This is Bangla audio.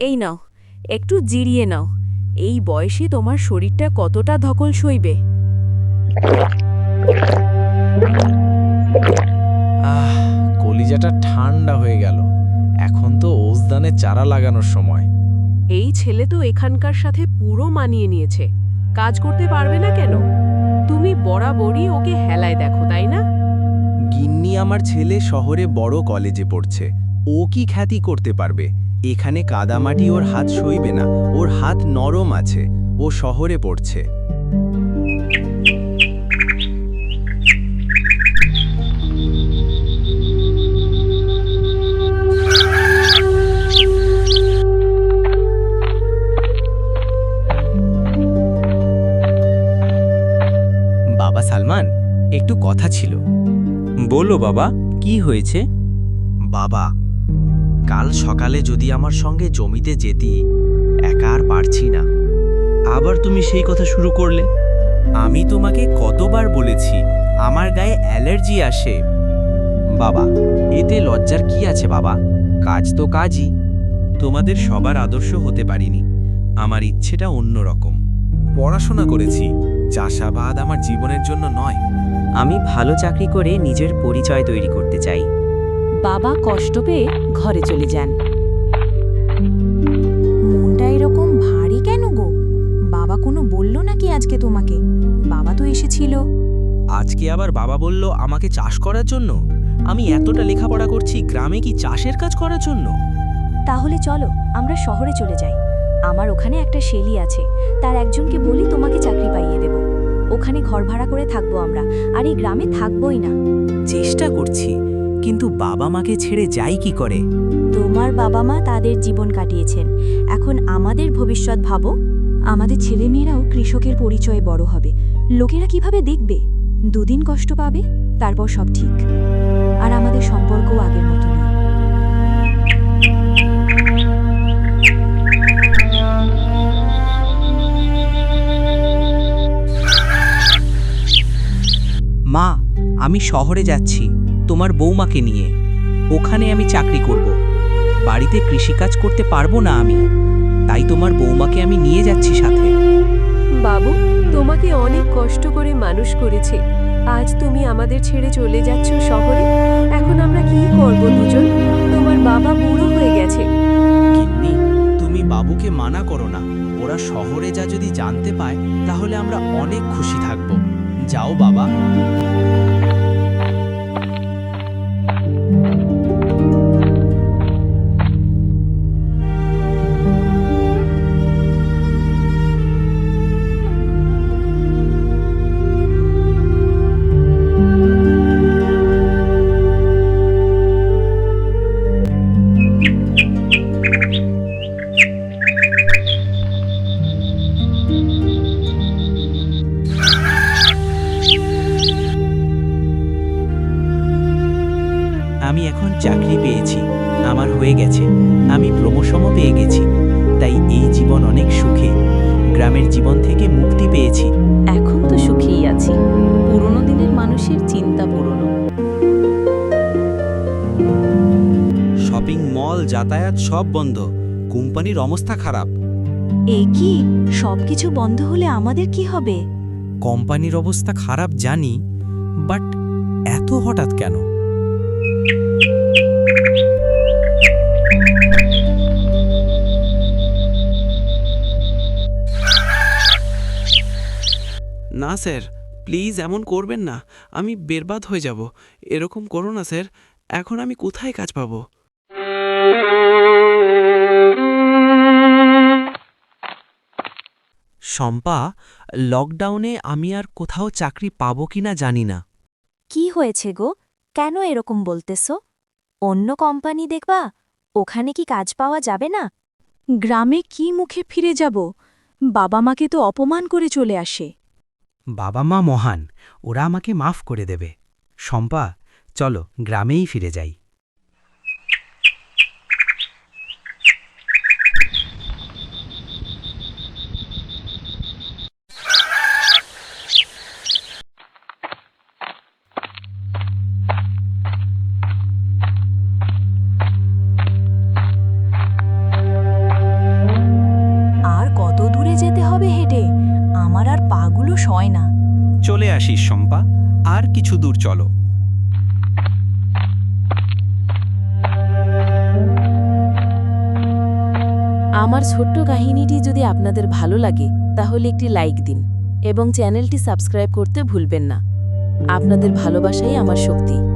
এই নাও একটু জিরিয়ে নাও। এই বয়সে তোমার শরীরটা কতটা ধকল সইবে? আহ কলিজাটা ঠান্ডা হয়ে গেল। এখন তো ওজদানে চারা লাগানোর সময়। এই ছেলে তো এখানকার সাথে পুরো মানিয়ে নিয়েছে। কাজ করতে পারবে না কেন? তুমি বরাবরই ওকে হেলায় দেখো তাই না? গিন্নি আমার ছেলে শহরে বড় কলেজে পড়ছে। ও কি খ্যাতি করতে পারবে? এখানে কাদামাটি ওর হাত সইবে না ওর হাত নরম আছে ও শহরে পড়ছে। বাবা সালমান একটু কথা ছিল। বলো বাবা কি হয়েছে? বাবা কাল সকালে যদি আমার সঙ্গে জমিতে যেতি, একা আর পারছি না। আবার তুমি সেই কথা শুরু করলে? আমি তোমাকে কতবার বলেছি, আমার গায়ে অ্যালার্জি আসে। বাবা, এতে লজ্জার কি আছে বাবা? কাজ তো কাজই। তোমাদের সবার আদর্শ হতে পারিনি। আমার ইচ্ছেটা অন্যরকম পড়াশোনা করেছি, চাষাবাদ আমার জীবনের জন্য নয়। আমি ভালো চাকরি করে নিজের পরিচয় তৈরি করতে চাই। বাবা কষ্ট পেয়ে ঘরে চলে যান। মনটা এরকম ভারী কেন গো? বাবা কোনো বলল নাকি আজকে তোমাকে? বাবা তো এসেছিল। আজকে আবার বাবা বলল আমাকে চাষ করার জন্য? আমি এতটা লেখাপড়া করছি গ্রামে কি চাষের কাজ করার জন্য? তাহলে চলো আমরা শহরে চলে যাই। আমার ওখানে একটা শেলি আছে। তার একজনকে বলি তোমাকে চাকরি পাইয়ে দেব। ওখানে ঘর ভাড়া করে থাকব আমরা। আর এই গ্রামে থাকবোই না। চেষ্টা করছি। কিন্তু বাবা মাকে ছেড়ে যাই কি করে? তোমার বাবা মা তাদের জীবন কাটিয়েছেন। এখন আমাদের ভবিষ্যৎ ভাবো। আমাদের ছেলেমেয়েরাও কৃষকের পরিচয়ে বড় হবে। লোকেরা কীভাবে দেখবে? দুদিন কষ্ট পাবে তারপর সব ঠিক। আর আমাদের সম্পর্কও আগের মতো নেই মা আমি শহরে যাচ্ছি। তোমার বৌমাকে নিয়ে। ওখানে আমি চাকরি করব। বাড়িতে কৃষিকাজ করতে পারব না আমি। তাই তোমার বৌমাকে আমি নিয়ে যাচ্ছি সাথে। বাবু তোমাকে অনেক কষ্ট করে মানুষ করেছে। আজ তুমি আমাদের ছেড়ে চলে যাচ্ছ শহরে। এখন আমরা কি করব দুজন? তোমার বাবা বুড়ো হয়ে গেছে। গিন্নি তুমি বাবুকে মানা করো না। ওরা শহরে যা যদি জানতে পায় তাহলে আমরা অনেক খুশি থাকব। যাও বাবা। এখন চাকরি পেয়েছি। আমার হয়ে গেছে। আমি প্রমোশনও পেয়ে গেছি। তাই এই জীবন অনেক সুখে। গ্রামের জীবন থেকে মুক্তি পেয়েছি। এখন তো সুখেই আছি। পুরনো দিনের মানুষের চিন্তা পুরনো। শপিং মল যাতায়াত সব বন্ধ। কোম্পানির অবস্থা খারাপ। এ কি? সবকিছু বন্ধ হলে আমাদের কি হবে? কোম্পানির অবস্থা খারাপ জানি বাট এত হঠাৎ কেন? না স্যার প্লিজ এমন করবেন না। আমি বেরবাদ হয়ে যাব। এরকম করো না স্যার। এখন আমি কোথায় কাজ পাবো? শম্পা লকডাউনে আমি আর কোথাও চাকরি পাবো কিনা জানি না। কি হয়েছে গো? কেন এরকম বলতেছো? অন্য কোম্পানি দেখবা ওখানে কি কাজ পাওয়া যাবে না? গ্রামে কি মুখে ফিরে যাব? বাবা মাকে তো অপমান করে চলে আসে। বাবা মা মহান ওরা আমাকে মাফ করে দেবে। শম্পা চলো গ্রামেই ফিরে যাই। হয় না। চলে আসিস শম্পা আর কিছু দূর চলো। আমার ছোট্ট কাহিনীটি যদি আপনাদের ভালো লাগে তাহলে একটি লাইক দিন এবং চ্যানেলটি সাবস্ক্রাইব করতে ভুলবেন না। আপনাদের ভালোবাসাই আমার শক্তি।